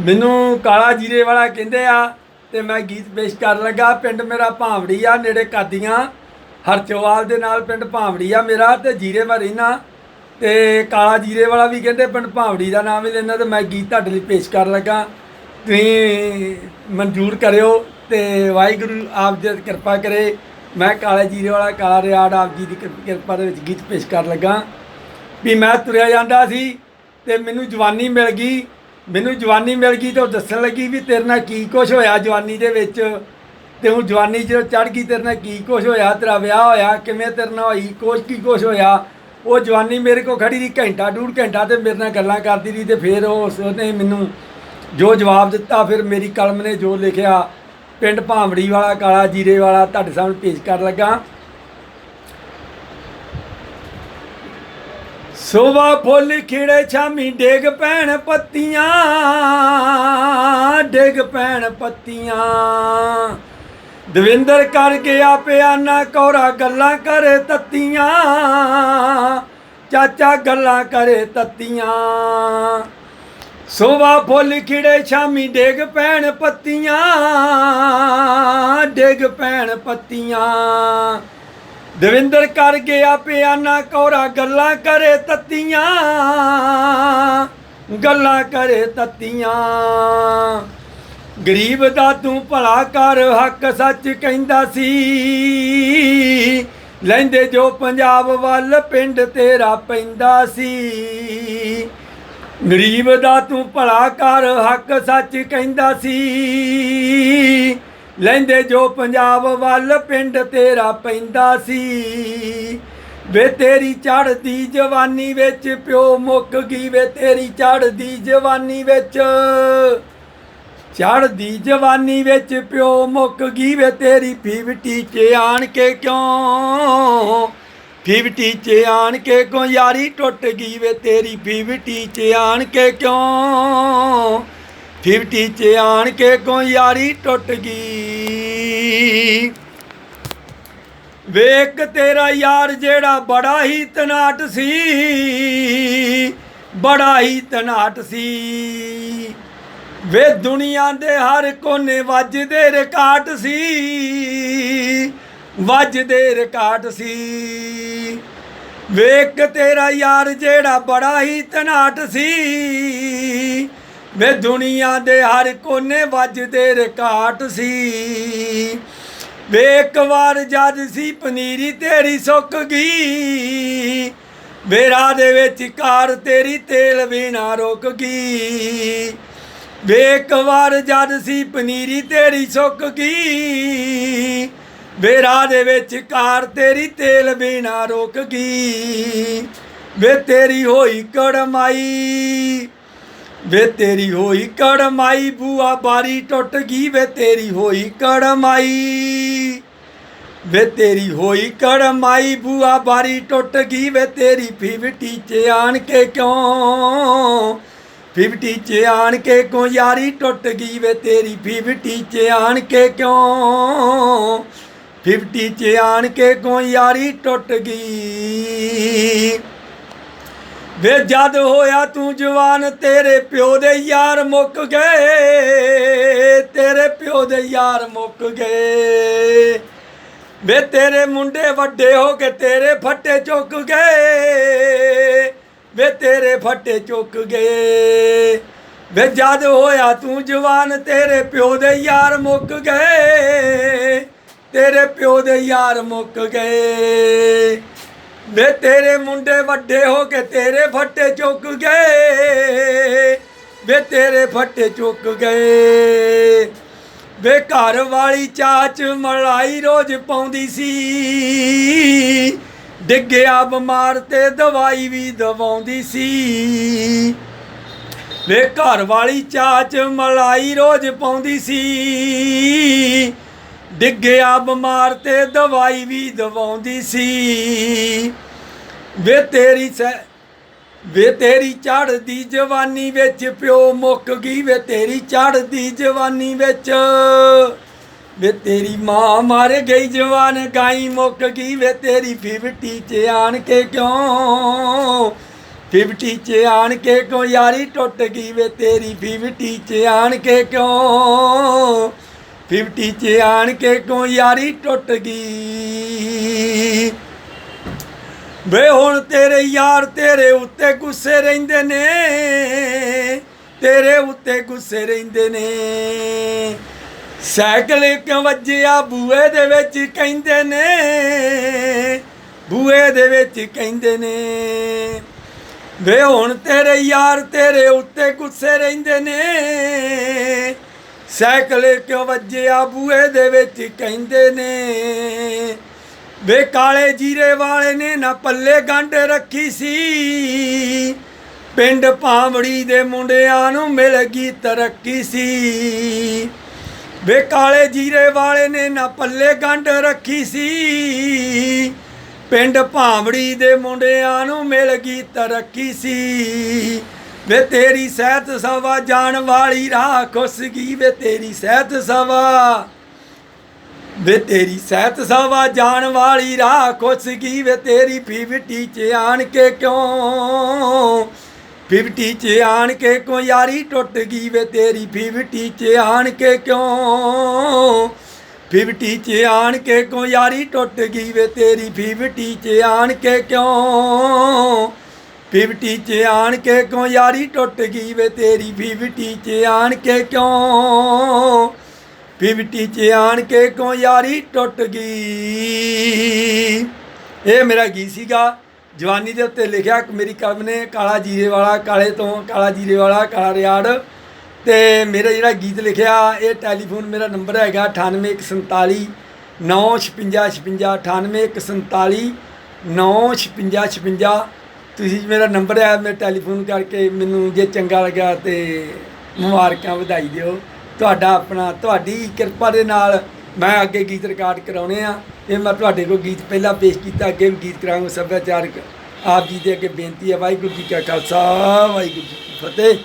ਮੈਨੂੰ ਕਾਲਾ ਜੀਰੇ ਵਾਲਾ ਕਹਿੰਦੇ ਆ ਤੇ ਮੈਂ ਗੀਤ ਪੇਸ਼ ਕਰਨ ਲੱਗਾ। ਪਿੰਡ ਮੇਰਾ ਭਾਂਵੜੀ ਆ, ਨੇੜੇ ਕਾਦੀਆਂ। ਹਰਚੋਵਾਲ ਦੇ ਨਾਲ ਪਿੰਡ ਭਾਂਵੜੀ ਆ ਮੇਰਾ ਤੇ ਜੀਰੇ ਮੈਂ ਰਹਿਣਾ ਤੇ ਕਾਲਾ ਜੀਰੇ ਵਾਲਾ ਵੀ ਕਹਿੰਦੇ ਪਿੰਡ ਭਾਂਵੜੀ ਦਾ ਨਾਮ ਹੀ ਲੈਣਾ ਤੇ ਮੈਂ ਗੀਤ ਤੁਹਾਡੇ ਲਈ ਪੇਸ਼ ਕਰਨ ਲੱਗਾ। ਤੁਸੀਂ ਮਨਜ਼ੂਰ ਕਰਿਓ ਤੇ ਵਾਹਿਗੁਰੂ ਆਪ ਜੀ ਦੀ ਕਿਰਪਾ ਕਰੇ। ਮੈਂ ਕਾਲੇ ਜੀਰੇ ਵਾਲਾ, ਕਾਲਾ ਰਿਆੜ ਆਪ ਜੀ ਦੀ ਕਿਰ- ਕਿਰਪਾ ਦੇ ਵਿੱਚ ਗੀਤ ਪੇਸ਼ ਕਰਨ ਲੱਗਾ। ਵੀ ਮੈਂ ਤੁਰਿਆ ਜਾਂਦਾ ਸੀ ਤੇ ਮੈਨੂੰ ਜਵਾਨੀ ਮਿਲ ਗਈ। ਮੈਨੂੰ ਜਵਾਨੀ ਮਿਲ ਗਈ ਤੇ ਉਹ ਦੱਸਣ ਲੱਗੀ ਵੀ ਤੇਰੇ ਨਾਲ ਕੀ ਕੁਝ ਹੋਇਆ ਜਵਾਨੀ ਦੇ ਵਿੱਚ। ਤੇ ਹੁਣ ਜਵਾਨੀ ਜਦੋਂ ਚੜ ਗਈ, ਤੇਰੇ ਨਾਲ ਕੀ ਕੁਝ ਹੋਇਆ, ਤੇਰਾ ਵਿਆਹ ਹੋਇਆ, ਕਿਵੇਂ ਤੇਰੇ ਨਾਲ ਹੋਈ ਕੁਝ ਕੀ ਕੁਝ ਹੋਇਆ। ਉਹ ਜਵਾਨੀ ਮੇਰੇ ਕੋਲ ਖੜੀ ਰਹੀ ਘੰਟਾ, ਡੂਢ ਘੰਟਾ ਤੇ ਮੇਰੇ ਨਾਲ ਗੱਲਾਂ ਕਰਦੀ ਰਹੀ ਤੇ ਫਿਰ ਉਸ ਉਹਨੇ ਮੈਨੂੰ ਜੋ ਜਵਾਬ ਦਿੱਤਾ, ਫਿਰ ਮੇਰੀ ਕਲਮ ਨੇ ਜੋ ਲਿਖਿਆ, ਪਿੰਡ ਭਾਂਵੜੀ ਵਾਲਾ, ਕਾਲਾ ਜੀਰੇ ਵਾਲਾ, ਤੁਹਾਡੇ ਸਾਹਮਣੇ ਪੇਸ਼ ਕਰਨ ਲੱਗਾ। ਸੋਵਾ ਫੁੱਲ ਖਿੜੇ ਛਾਮੀ ਡੇਗ ਪੈਣ ਪੱਤੀਆਂ, ਡੇਗ ਪੈਣ ਪੱਤੀਆਂ। ਦਵਿੰਦਰ ਕਰ ਗਿਆ ਪਿਆਨਾ ਕੋਰਾ ਗੱਲਾਂ ਕਰੇ ਤੱਤੀਆਂ, ਚਾਚਾ ਗੱਲਾਂ ਕਰੇ ਤੱਤੀਆਂ। ਸੋਵਾ ਫੁੱਲ ਖਿੜੇ ਛਾਮੀ ਡੇਗ ਪੈਣ ਪੱਤੀਆਂ, ਡੇਗ ਪੈਣ ਪੱਤੀਆਂ। ਦਵਿੰਦਰ ਕਰ ਗਿਆ ਪਿਆਨਾ ਕੋਰਾ ਗੱਲਾਂ ਕਰੇ ਤੱਤੀਆਂ। ਗੱਲਾਂ ਕਰੇ ਤੱਤੀਆਂ। ਗਰੀਬ ਦਾ ਤੂੰ ਭਲਾ ਕਰ, ਹੱਕ ਸੱਚ ਕਹਿੰਦਾ ਸੀ। ਲੈਂਦੇ ਜੋ ਪੰਜਾਬ ਵੱਲ, ਪਿੰਡ ਤੇਰਾ ਪੈਂਦਾ ਸੀ। ਗਰੀਬ ਦਾ ਤੂੰ ਭਲਾ ਕਰ, ਹੱਕ ਸੱਚ ਕਹਿੰਦਾ ਸੀ। ਲੈਂਦੇ ਜੋ ਪੰਜਾਬ ਵੱਲ ਪਿੰਡ ਤੇਰਾ ਪੈਂਦਾ ਸੀ। ਵੇ ਤੇਰੀ ਚੜਦੀ ਜਵਾਨੀ ਵਿੱਚ ਪਿਓ ਮੁੱਕ ਗਈ, ਵੇ ਤੇਰੀ ਚੜਦੀ ਜਵਾਨੀ ਵਿੱਚ। ਚੜਦੀ ਜਵਾਨੀ ਵਿੱਚ ਪਿਓ ਮੁੱਕ ਗਈ, ਵੇ ਤੇਰੀ ਫੀਵਟੀ ਚ ਆਣ ਕੇ ਕਿਉਂ? ਫੀਵਟੀ ਚ ਆਣ ਕੇ ਕਿਉਂ? ਯਾਰੀ ਟੁੱਟ ਗਈ, ਵੇ ਤੇਰੀ ਫੀਵਟੀ ਚ ਆਣ ਕੇ ਕਿਉਂ? ਫੀਵਟੀ ਚ ਆਣ ਕੇ ਕੋ ਯਾਰੀ ਟੁੱਟ ਗਈ। ਵੇਖ ਤੇਰਾ ਯਾਰ ਜਿਹੜਾ ਬੜਾ ਹੀ ਤਨਾਟ ਸੀ, ਬੜਾ ਹੀ ਤਨਾਟ ਸੀ। ਵੇ ਦੁਨੀਆ ਦੇ ਹਰ ਕੋਨੇ ਵੱਜਦੇ ਰਿਕਾਰਡ ਸੀ, ਵੱਜਦੇ ਰਿਕਾਰਡ ਸੀ। ਵੇਖ ਤੇਰਾ ਯਾਰ ਜਿਹੜਾ ਬੜਾ ਹੀ ਤਨਾਟ ਸੀ ਵੇ ਦੁਨੀਆ ਦੇ ਹਰ ਕੋਨੇ ਵੱਜਦੇ ਰਿਕਾਰਡ ਸੀ। ਵੇਖ ਵਾਰ ਜਦ ਸੀ ਪਨੀਰੀ ਤੇਰੀ ਸੁੱਕ ਗਈ। ਵੇਰਾ ਦੇ ਵਿੱਚ ਕਾਰ ਤੇਰੀ ਤੇਲ ਵੀ ਰੁਕ ਗਈ। ਵੇਖ ਵਾਰ ਜਦ ਸੀ ਪਨੀਰੀ ਤੇਰੀ ਸੁੱਕ ਗਈ। ਵੇਰਾ ਦੇ ਵਿੱਚ ਕਾਰ ਤੇਰੀ ਤੇਲ ਵੀ ਰੁਕ ਗਈ। ਵੇ ਤੇਰੀ ਹੋਈ ਕੜਮਾਈ। ਵੇ ਤੇਰੀ ਹੋਈ ਕੜਮਾਈ, ਬੂਆ ਬਾਰੀ ਟੁੱਟ ਗਈ ਵੇ ਤੇਰੀ ਹੋਈ ਕੜਮਾਈ। ਵੇ ਤੇਰੀ ਹੋਈ ਕੜਮਾਈ, ਬੂਆ ਬਾਰੀ ਟੁੱਟ ਗਈ ਵੇ ਤੇਰੀ ਫਿਵਟੀ ਚ ਆਣ ਕੇ ਕਿਉਂ? ਫਿਵਟੀ ਚ ਆਣ ਕੇ ਕਿਉਂ ਯਾਰੀ ਟੁੱਟ ਗਈ ਵੇ ਤੇਰੀ ਫਿਵਟੀ ਚ ਆਣ ਕੇ ਕਿਉਂ? ਫਿਵਟੀ ਚ ਆਣ ਕੇ ਕਿਉਂ ਯਾਰੀ ਟੁੱਟ ਗਈ? ਵੇ ਜਦ ਹੋਇਆ ਤੂੰ ਜਵਾਨ, ਤੇਰੇ ਪਿਓ ਦੇ ਯਾਰ ਮੁੱਕ ਗਏ। ਤੇਰੇ ਪਿਓ ਦੇ ਯਾਰ ਮੁੱਕ ਗਏ। ਵੇ ਤੇਰੇ ਮੁੰਡੇ ਵੱਡੇ ਹੋ ਕੇ ਤੇਰੇ ਫੱਟੇ ਚੁੱਕ ਗਏ। ਵੇ ਤੇਰੇ ਫੱਟੇ ਚੁੱਕ ਗਏ। ਵੇ ਜਦ ਹੋਇਆ ਤੂੰ ਜਵਾਨ, ਤੇਰੇ ਪਿਓ ਦੇ ਯਾਰ ਮੁੱਕ ਗਏ। ਤੇਰੇ ਪਿਓ ਦੇ ਯਾਰ ਮੁੱਕ ਗਏ। ਵੇ ਤੇਰੇ ਮੁੰਡੇ ਵੱਡੇ ਹੋ ਕੇ ਤੇਰੇ ਫੱਟੇ ਚੁੱਕ ਗਏ। ਵੇ ਤੇਰੇ ਫੱਟੇ ਚੁੱਕ ਗਏ। ਵੇ ਘਰ ਵਾਲੀ ਚਾਚ ਮਲਾਈ ਰੋਜ਼ ਪਾਉਂਦੀ ਸੀ। ਡਿੱਗਿਆ ਬਿਮਾਰ ਤੇ ਦਵਾਈ ਵੀ ਦਵਾਉਂਦੀ ਸੀ। ਵੇ ਘਰ ਵਾਲੀ ਚਾਚ ਮਲਾਈ ਰੋਜ਼ ਪਾਉਂਦੀ ਸੀ। ਡਿੱਗਿਆ ਬਿਮਾਰ ਤੇ ਦਵਾਈ ਵੀ ਦਵਾਉਂਦੀ ਸੀ। ਵੇ ਤੇਰੀ ਸੈ, ਵੇ ਤੇਰੀ ਚੜਦੀ ਜਵਾਨੀ ਵਿੱਚ ਪਿਓ ਮੁੱਕ ਗਈ, ਵੇ ਤੇਰੀ ਚੜਦੀ ਜਵਾਨੀ ਵਿੱਚ, ਵੇ ਤੇਰੀ ਮਾਂ ਮਰ ਗਈ, ਜਵਾਨ ਗਾਈ ਮੁੱਕ ਗਈ, ਵੇ ਤੇਰੀ ਫਿਵਟੀ ਚ ਆਣ ਕੇ ਕਿਉਂ? 50 ਚ ਆਣ ਕੇ ਕਿਉਂ? ਯਾਰੀ ਟੁੱਟ ਗਈ, ਵੇ ਤੇਰੀ 50 ਚ ਆਣ ਕੇ ਕਿਉਂ? 50 ਚ ਆਣ ਕੇ ਕਿਉਂ ਯਾਰੀ ਟੁੱਟ ਗਈ? ਵੇ ਹੁਣ ਤੇਰੇ ਯਾਰ ਤੇਰੇ ਉੱਤੇ ਗੁੱਸੇ ਰਹਿੰਦੇ ਨੇ, ਤੇਰੇ ਉੱਤੇ ਗੁੱਸੇ ਰਹਿੰਦੇ ਨੇ। ਸਾਈਕਲ ਕਿਉਂ ਵੱਜਿਆ ਬੂਏ ਦੇ ਵਿੱਚ ਕਹਿੰਦੇ ਨੇ ਬੂਏ ਦੇ ਵਿੱਚ ਕਹਿੰਦੇ ਨੇ। ਵੇ ਹੁਣ ਤੇਰੇ ਯਾਰ ਤੇਰੇ ਉੱਤੇ ਗੁੱਸੇ ਰਹਿੰਦੇ ਨੇ ਸਾਈਕਲ ਕਿਉਂ ਵੱਜਿਆ ਬੂਏ ਦੇ ਵਿੱਚ? ਕਹਿੰਦੇ ਨੇ, ਵੇ ਕਾਲੇ ਜੀਰੇ ਵਾਲੇ ਨੇ ਨਾ ਪੱਲੇ ਗੰਢ ਰੱਖੀ ਸੀ। ਪਿੰਡ ਭਾਂਵੜੀ ਦੇ ਮੁੰਡਿਆਂ ਨੂੰ ਮਿਲ ਗਈ ਤਰੱਕੀ ਸੀ। ਵੇ ਕਾਲੇ ਜੀਰੇ ਵਾਲੇ ਨੇ ਨਾ ਪੱਲੇ ਗੰਢ ਰੱਖੀ ਸੀ। ਪਿੰਡ ਭਾਂਵੜੀ ਦੇ ਮੁੰਡਿਆਂ ਨੂੰ ਮਿਲ ਗਈ ਤਰੱਕੀ ਸੀ। ਵੇ ਤੇਰੀ ਸਹਿਤ ਸਵਾ ਜਾਣ ਵਾਲੀ ਰਾਹ ਖੁਸਗੀ ਵੇ ਤੇਰੀ ਸਹਿਤ ਸਵਾ। ਵੇ ਤੇਰੀ ਸਹਿਤ ਸਵਾ ਜਾਣ ਵਾਲੀ ਰਾਹ ਖੁਸ਼ਗੀ ਵੇ ਤੇਰੀ ਫੀਵਟੀ ਚ ਆਣ ਕੇ ਕਿਉਂ? ਫਿਵਟੀ ਚ ਆਣ ਕੇ ਕੋ ਯਾਰੀ ਟੁੱਟ ਗਈ ਵੇ ਤੇਰੀ ਫੀਵਟੀ ਚ ਆਣ ਕੇ ਕਿਉਂ? ਫੀਵਟੀ ਚ ਆਣ ਕੇ ਕੋ ਯਾਰੀ ਟੁੱਟ ਗਈ ਵੇ ਤੇਰੀ ਫੀਵਟੀ ਚ ਆਣ ਕੇ ਕਿਉਂ? ਫੀਵਟੀ ਚ ਆਣ ਕੇ ਕਿਉਂ ਯਾਰੀ ਟੁੱਟ ਗਈ ਵੇ ਤੇਰੀ? ਫੀਵਟੀ ਚ ਆਣ ਕੇ ਕਿਉਂ? ਪਿਵਟੀ ਚ ਆਣ ਕੇ ਕੋ ਯਾਰੀ ਟੁੱਟ ਗਈ? ਇਹ ਮੇਰਾ ਗੀਤ ਸੀਗਾ। ਜਵਾਨੀ ਦੇ ਉੱਤੇ ਲਿਖਿਆ ਮੇਰੀ ਕਲਮ ਨੇ, ਕਾਲਾ ਜੀਰੇ ਵਾਲਾ, ਕਾਲੇ ਤੋਂ ਕਾਲਾ ਜੀਰੇ ਵਾਲਾ, ਕਾਲਾ ਰਿਆੜ। ਤੇ ਮੇਰਾ ਜਿਹੜਾ ਗੀਤ ਲਿਖਿਆ, ਇਹ ਟੈਲੀਫੋਨ ਮੇਰਾ ਨੰਬਰ ਹੈਗਾ 9847 95656 98147 95656 ਤੁਸੀਂ ਮੇਰਾ ਨੰਬਰ ਹੈ ਮੇਰੇ ਟੈਲੀਫੋਨ ਕਰਕੇ ਮੈਨੂੰ ਜੇ ਚੰਗਾ ਲੱਗਾ ਤੇ ਮੁਬਾਰਕਾਂ ਵਧਾਈ ਦਿਓ। ਤੁਹਾਡਾ ਆਪਣਾ, ਤੁਹਾਡੀ ਕਿਰਪਾ ਦੇ ਨਾਲ ਮੈਂ ਅੱਗੇ ਗੀਤ ਰਿਕਾਰਡ ਕਰਾਉਣੇ ਆ। ਇਹ ਮੈਂ ਤੁਹਾਡੇ ਕੋਲ ਗੀਤ ਪਹਿਲਾਂ ਪੇਸ਼ ਕੀਤਾ, ਅੱਗੇ ਵੀ ਗੀਤ ਕਰਾਂਗਾ ਸੱਭਿਆਚਾਰਕ। ਆਪ ਜੀ ਦੇ ਅੱਗੇ ਬੇਨਤੀ ਹੈ ਵਾਹਿਗੁਰੂ ਜੀ ਕਾ ਖਾਲਸਾ, ਵਾਹਿਗੁਰੂ ਜੀ ਕੀ ਫਤਿਹ।